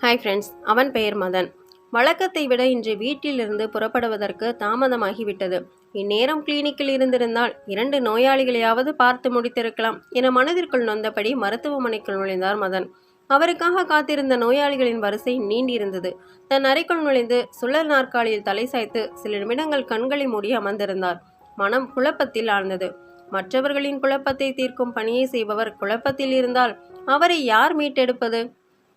Hi friends அவன் பெயர் மதன். வழக்கத்தை விட இன்று வீட்டிலிருந்து புறப்படுவதற்கு தாமதமாகிவிட்டது. இந்நேரம் கிளினிக்கில் இருந்திருந்தால் இரண்டு நோயாளிகளையாவது பார்த்து முடித்திருக்கலாம் என மனதிற்குள் நொந்தபடி மருத்துவமனைக்குள் நுழைந்தார் மதன். அவருக்காக காத்திருந்த நோயாளிகளின் வரிசை நீண்டிருந்தது. தன் அறைக்குள் நுழைந்து சுழல் நாற்காலியில் தலை சாய்த்து சில நிமிடங்கள் கண்களை மூடி அமர்ந்திருந்தார். மனம் குழப்பத்தில் ஆழ்ந்தது. மற்றவர்களின் குழப்பத்தை தீர்க்கும் பணியை செய்பவர் குழப்பத்தில் இருந்தால் அவரை யார் மீட்டெடுப்பது?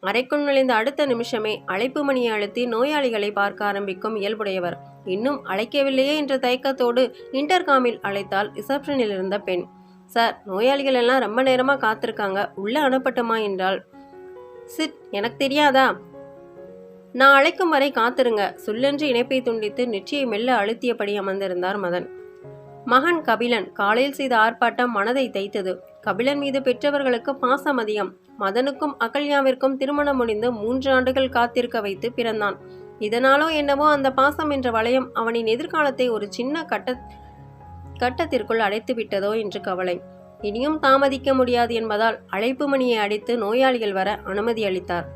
அறைக்குள் நுழைந்த அடுத்த நிமிஷமே அழைப்பு மணியை அழுத்தி நோயாளிகளை பார்க்க ஆரம்பிக்கும் இயல்புடையவர். இன்னும் அழைக்கவில்லையே என்ற தயக்கத்தோடு இன்டர்காமில் அழைத்தால் ரிசப்ஷனில் இருந்த பெண். சார் நோயாளிகள் எல்லாம் ரொம்ப நேரமா காத்திருக்காங்க. உள்ள அனுப்பட்டுமா? என்றால் சிட் எனக்கு தெரியாதா? நான் அழைக்கும் வரை காத்திருங்க. சொல்லென்று இணைப்பை துண்டித்து நெற்றியை மெல்ல அழுத்தியபடி அமர்ந்திருந்தார் மதன். மகன் கபிலன் காலையில் செய்த ஆர்ப்பாட்டம் மனதை தைத்தது கபிலன் மீது பெற்றவர்களுக்கு பாசம் அதிகம். மதனுக்கும் அகல்யாவிற்கும் திருமணம் முடிந்து மூன்று ஆண்டுகள் காத்திருக்க வைத்து பிறந்தான். இதனாலோ என்னவோ அந்த பாசம் என்ற வளையம் அவனின் எதிர்காலத்தை ஒரு சின்ன கட்ட கட்டத்திற்குள் அடைத்து விட்டதோ என்று கவலை. இனியும் தாமதிக்க முடியாது என்பதால் அழைப்பு மணியை அடித்து நோயாளிகள் வர அனுமதி அளித்தார்.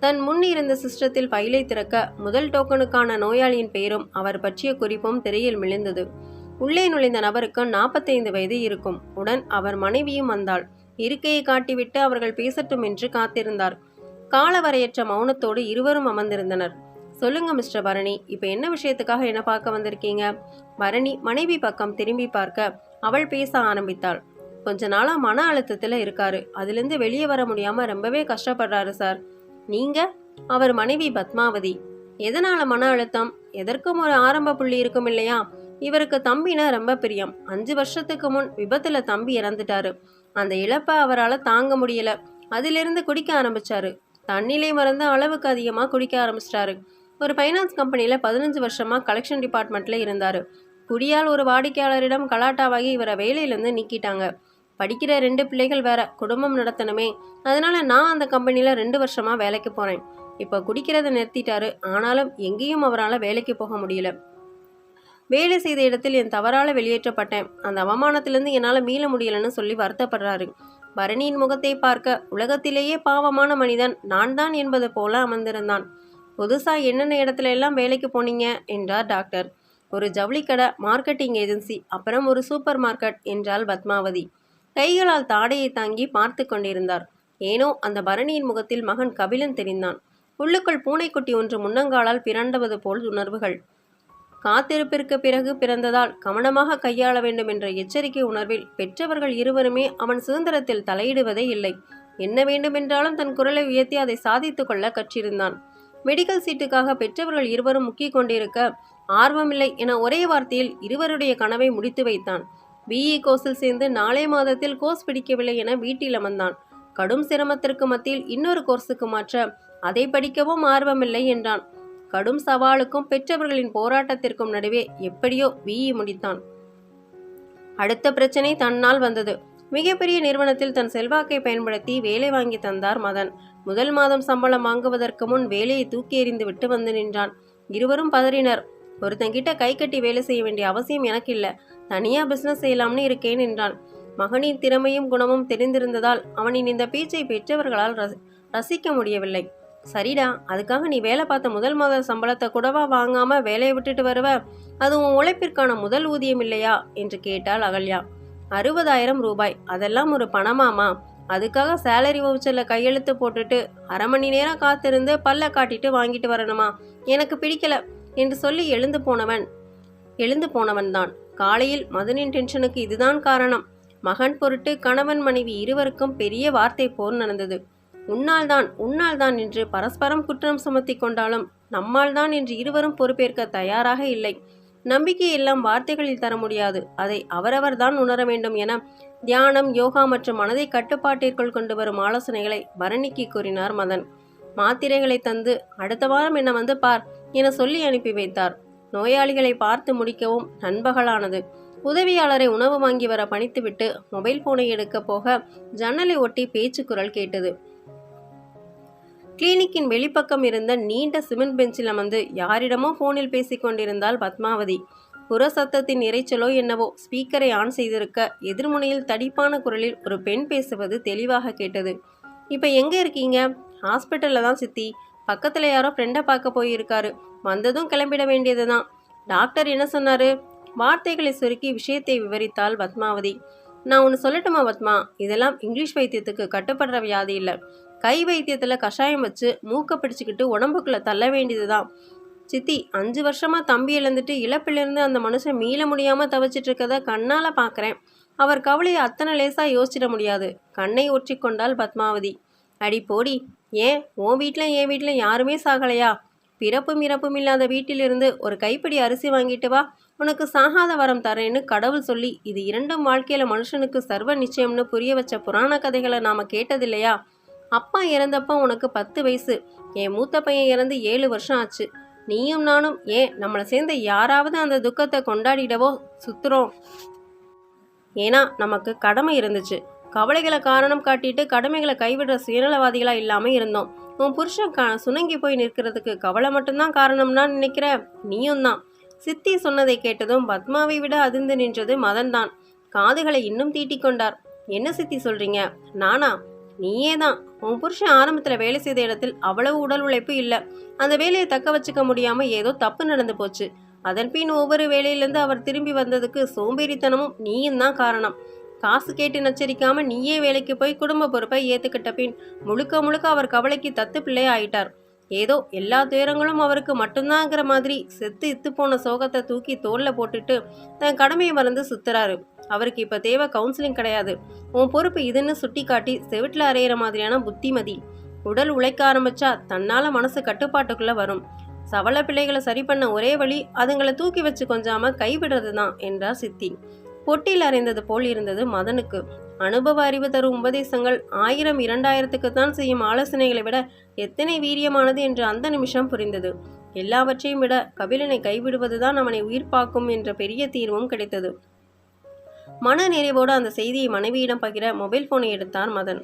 தன் முன் இருந்த சிஸ்டத்தில் ஃபைலை திறக்க முதல் டோக்கனுக்கான நோயாளியின் பெயரும் அவர் பற்றிய குறிப்பும் திரையில் மிளிந்தது உள்ளே நுழைந்த நபருக்கு நாற்பத்தைந்து வயது இருக்கும். உடன் அவர் மனைவியும் வந்தாள். இருக்கையை காட்டிவிட்டு அவர்கள் பேசட்டும் என்று காத்திருந்தார். காலவரையற்ற மௌனத்தோடு இருவரும் அமர்ந்திருந்தனர். சொல்லுங்க மிஸ்டர் பரணி. இப்போ என்ன விஷயத்துக்காக என்ன பார்க்க வந்திருக்கீங்க? பரணி மனைவி பக்கம் திரும்பி பார்க்க அவள் பேச ஆரம்பித்தாள். கொஞ்ச நாளா மன அழுத்தத்துல இருக்காரு. அதுலேருந்து வெளியே வர முடியாம ரொம்பவே கஷ்டப்படுறாரு சார். நீங்க? அவர் மனைவி பத்மாவதி. எதனால மன அழுத்தம்? எதற்கும் ஒரு ஆரம்ப புள்ளி இருக்கும் இல்லையா? இவருக்கு தம்பினா ரொம்ப பிரியம். அஞ்சு வருஷத்துக்கு முன் விபத்துல தம்பி இறந்துட்டாரு. அந்த இழப்பை அவரால் தாங்க முடியல. அதிலிருந்து குடிக்க ஆரம்பிச்சாரு. தண்ணிலை மறந்து அளவுக்கு அதிகமாக குடிக்க ஆரம்பிச்சிட்டாரு. ஒரு ஃபைனான்ஸ் கம்பெனியில் பதினஞ்சு வருஷமாக கலெக்ஷன் டிபார்ட்மெண்ட்டில் இருந்தார். குடியால் ஒரு வாடிக்கையாளரிடம் கலாட்டாவாகி இவரை வேலையிலேருந்து நீக்கிட்டாங்க. படிக்கிற ரெண்டு பிள்ளைகள் வேற குடும்பம் நடத்தணுமே. அதனால நான் அந்த கம்பெனியில் ரெண்டு வருஷமாக வேலைக்கு போகிறேன் இப்போ குடிக்கிறத நிறுத்திட்டாரு. ஆனாலும் எங்கேயும் அவரால் வேலைக்கு போக முடியல. வேலை செய்த இடத்தில் என் தவறால வெளியேற்றப்பட்டேன். அந்த அவமானத்திலிருந்து என்னால் மீள முடியலன்னு சொல்லி வருத்தப்படுறாரு. பரணியின் முகத்தை பார்க்க உலகத்திலேயே பாவமான மனிதன் நான் தான் என்பது போல அமர்ந்திருந்தான். புதுசாக என்னென்ன இடத்துல எல்லாம் வேலைக்கு போனீங்க? என்றார் டாக்டர். ஒரு ஜவுளிக்கடை மார்க்கெட்டிங் ஏஜென்சி அப்புறம் ஒரு சூப்பர் மார்க்கெட் என்றாள் பத்மாவதி. கைகளால் தாடையை தாங்கி பார்த்து கொண்டிருந்தார். ஏனோ அந்த பரணியின் முகத்தில் மகன் கபிலன் தெரிந்தான். உள்ளுக்குள் பூனைக்குட்டி ஒன்று முன்னங்காலால் பிறண்டவது போல் உணர்வுகள். காத்திருப்பிற்கு பிறகு பிறந்ததால் கவனமாக கையாள வேண்டும் என்ற எச்சரிக்கை உணர்வில் பெற்றவர்கள் இருவருமே அவன் சுதந்திரத்தில் தலையிடுவதே இல்லை. என்ன வேண்டுமென்றாலும் தன் குரலை உயர்த்தி அதை சாதித்து கொள்ள கற்றிருந்தான். மெடிக்கல் சீட்டுக்காக பெற்றவர்கள் இருவரும் முக்கிக் கொண்டிருக்க ஆர்வமில்லை என ஒரே வார்த்தையில் இருவருடைய கனவை முடித்து வைத்தான். பிஇ கோர்ஸில் சேர்ந்து நாளே மாதத்தில் கோர்ஸ் பிடிக்கவில்லை என வீட்டில் அமர்ந்தான். கடும் சிரமத்திற்கு மத்தியில் இன்னொரு கோர்ஸுக்கு மாற்ற அதை படிக்கவும் ஆர்வமில்லை என்றான். கடும் சவாலுக்கும் பெற்றவர்களின் போராட்டத்திற்கும் நடுவே எப்படியோ பிஇ முடித்தான். அடுத்த பிரச்சனை தன்னால் வந்தது. மிகப்பெரிய நிறுவனத்தில் தன் செல்வாக்கை பயன்படுத்தி வேலை வாங்கி தந்தார் மதன். முதல் மாதம் சம்பளம் வாங்குவதற்கு முன் வேலையை தூக்கி எறிந்து விட்டு வந்து நின்றான். இருவரும் பதறினர். ஒருத்தங்கிட்ட கை கட்டி வேலை செய்ய வேண்டிய அவசியம் எனக்கு இல்லை தனியா பிசினஸ் செய்யலாம்னு இருக்கேன் என்றான். மகனின் திறமையும் குணமும் தெரிந்திருந்ததால் அவனின் இந்த பேச்சை பெற்றவர்களால் ரசி- ரசிக்க முடியவில்லை. சரிடா அதுக்காக நீ வேலை பார்த்த முதல் மாத சம்பளத்தை கூடவா வாங்காம வேலையை விட்டுட்டு வருவ? அது உன் உழைப்பிற்கான முதல் ஊதியம் இல்லையா? என்று கேட்டாள் அகல்யா. அறுபதாயிரம் ரூபாய். அதெல்லாம் ஒரு பணமாமா? அதுக்காக சேலரி வவுச்சரில் கையெழுத்து போட்டுட்டு அரை மணி நேரம் காத்திருந்து பல்ல காட்டிட்டு வாங்கிட்டு வரணுமா? எனக்கு பிடிக்கல என்று சொல்லி எழுந்து போனவன். எழுந்து போனவன் தான். காலையில் மதனின் டென்ஷனுக்கு இதுதான் காரணம். மகன் பொருட்டு கணவன் மனைவி இருவருக்கும் பெரிய வார்த்தை போர் நடந்தது. உன்னால் தான் உன்னால் தான் என்று பரஸ்பரம் குற்றம் சுமத்தி கொண்டாலும் நம்மால்தான் என்று இருவரும் பொறுப்பேற்க தயாராக இல்லை. நம்பிக்கை எல்லாம் வார்த்தைகளில் தர முடியாது. அதை அவரவர் தான் உணர வேண்டும் என தியானம் யோகா மற்றும் மனதை கட்டுப்பாட்டிற்குள் கொண்டு வரும் ஆலோசனைகளை பரணிக்கு கூறினார் மதன். மாத்திரைகளை தந்து அடுத்த வாரம் என்ன வந்து பார் என சொல்லி அனுப்பி வைத்தார். நோயாளிகளை பார்த்து முடிக்கவும் நண்பகலானது. உதவியாளரை உணவு வாங்கி வர பணித்துவிட்டு மொபைல் போனை எடுக்க போக ஜன்னலை ஒட்டி பேச்சு குரல் கேட்டது. கிளினிக்கின் வெளிப்பக்கம் இருந்த நீண்ட சிமெண்ட் பெஞ்சில் அமர்ந்து யாரிடமோ போனில் பேசிக்கொண்டிருந்தாள் பத்மாவதி. புற சத்தத்தின் இரைச்சலோ என்னவோ ஸ்பீக்கரை ஆன் செய்திருக்க எதிர்முனையில் தடிப்பான குரலில் ஒரு பெண் பேசுவது தெளிவாக கேட்டது. இப்போ எங்கே இருக்கீங்க? ஹாஸ்பிட்டலில் தான் சித்தி. பக்கத்தில் யாரோ ஃப்ரெண்டை பார்க்க போயிருக்காரு. வந்ததும் கிளம்பிட வேண்டியது தான் டாக்டர் என்ன சொன்னாரு? வார்த்தைகளை சுருக்கி விஷயத்தை விவரித்தாள் பத்மாவதி. நான் ஒன்று சொல்லட்டுமா பத்மா? இதெல்லாம் இங்கிலீஷ் வைத்தியத்துக்கு கட்டுப்படுற வியாதி இல்லை. கை வைத்தியத்தில் கஷாயம் வச்சு மூக்கை பிடிச்சிக்கிட்டு உடம்புக்குள்ளே தள்ள வேண்டியது தான் சித்தி அஞ்சு வருஷமாக தம்பி இழந்துட்டு இழப்பிலிருந்து அந்த மனுஷன் மீள முடியாமல் தவிச்சிட்டு இருக்கத கண்ணால் பார்க்குறேன் அவர் கவலையை அத்தனை லேசாக யோசிச்சிட முடியாது. கண்ணை ஒற்றிக்கொண்டால் பத்மாவதி. அடி போடி ஏன்? உன் வீட்டில் என் வீட்டில் யாருமே சாகலையா? பிறப்பும் இறப்பும் இல்லாத வீட்டிலிருந்து ஒரு கைப்பிடி அரிசி வாங்கிட்டு வா. உனக்கு சாகாத வரம் தரேன்னு கடவுள் சொல்லி இது இரண்டும் வாழ்க்கையில் மனுஷனுக்கு சர்வ நிச்சயம்னு புரிய வச்ச புராண கதைகளை நாம் கேட்டதில்லையா? அப்பா இறந்தப்போ உனக்கு பத்து வயசு. என் மூத்த பையன் இறந்து ஏழு வருஷம் ஆச்சு. நீயும் நானும் ஏன் நம்மளை சேர்ந்த யாராவது அந்த துக்கத்தை கொண்டாடிடவோ சுத்துறோம். ஏன்னா நமக்கு கடமை இருந்துச்சு. கவலைகளை காரணம் காட்டிட்டு கடமைகளை கைவிடுற சுயநலவாதிகளாக இல்லாமல் இருந்தோம். உன் புருஷன் கா சுணங்கி போய் நிற்கிறதுக்கு கவலை மட்டும்தான் காரணம்னா நினைக்கிற? நீயும் தான். சித்தி சொன்னதை கேட்டதும் பத்மாவை விட அதிர்ந்து நின்றது மதன் தான் காதுகளை இன்னும் தீட்டிக் கொண்டார். என்ன சித்தி சொல்றீங்க? நானா? நீயே தான் உன் புருஷன் ஆரம்பத்தில் வேலை செய்த இடத்தில் அவ்வளவு உடல் உழைப்பு இல்லை. அந்த வேலையை தக்க வச்சுக்க முடியாமல் ஏதோ தப்பு நடந்து போச்சு. அதன் பின் ஒவ்வொரு வேலையிலேருந்து அவர் திரும்பி வந்ததுக்கு சோம்பேறித்தனமும் நீயும் தான் காரணம். காசு கேட்டு நச்சரிக்காமல் நீயே வேலைக்கு போய் குடும்ப பொறுப்பை ஏற்றுக்கிட்ட பின் முழுக்க முழுக்க அவர் கவலைக்கு தத்து பிள்ளை ஆயிட்டார் ஏதோ எல்லா துயரங்களும் அவருக்கு மட்டும்தாங்கிற மாதிரி செத்து இத்து போன சோகத்தை தூக்கி தோளில் போட்டுட்டு தன் கடமையை மறந்து சுத்துறாரு. அவருக்கு இப்போ தேவை கவுன்சிலிங் கிடையாது. உன் பொறுப்பு இதுன்னு சுட்டி காட்டி செவிட்டில் அறையிற மாதிரியான புத்திமதி. உடல் உழைக்க ஆரம்பிச்சா தன்னால் மனசு கட்டுப்பாட்டுக்குள்ளே வரும். சவள பிள்ளைகளை சரி பண்ண ஒரே வழி அதுங்களை தூக்கி வச்சு கொஞ்சாமல் கைவிடுறது தான் என்றார் சித்தி. பொட்டியில் அறைந்தது போல் இருந்தது மதனுக்கு. அனுபவ அறிவு தரும் உபதேசங்கள் ஆயிரம் இரண்டாயிரத்துக்கு தான் செய்யும் ஆலோசனைகளை விட எத்தனை வீரியமானது என்று அந்த நிமிஷம் புரிந்தது. எல்லாவற்றையும் விட கபிலனை கைவிடுவதுதான் அவனை உயிர்ப்பாக்கும் என்ற பெரிய தீர்வும் கிடைத்தது. மன நிறைவோடு அந்த செய்தியை மனைவியிடம் பகிர மொபைல் போனை எடுத்தார் மதன்.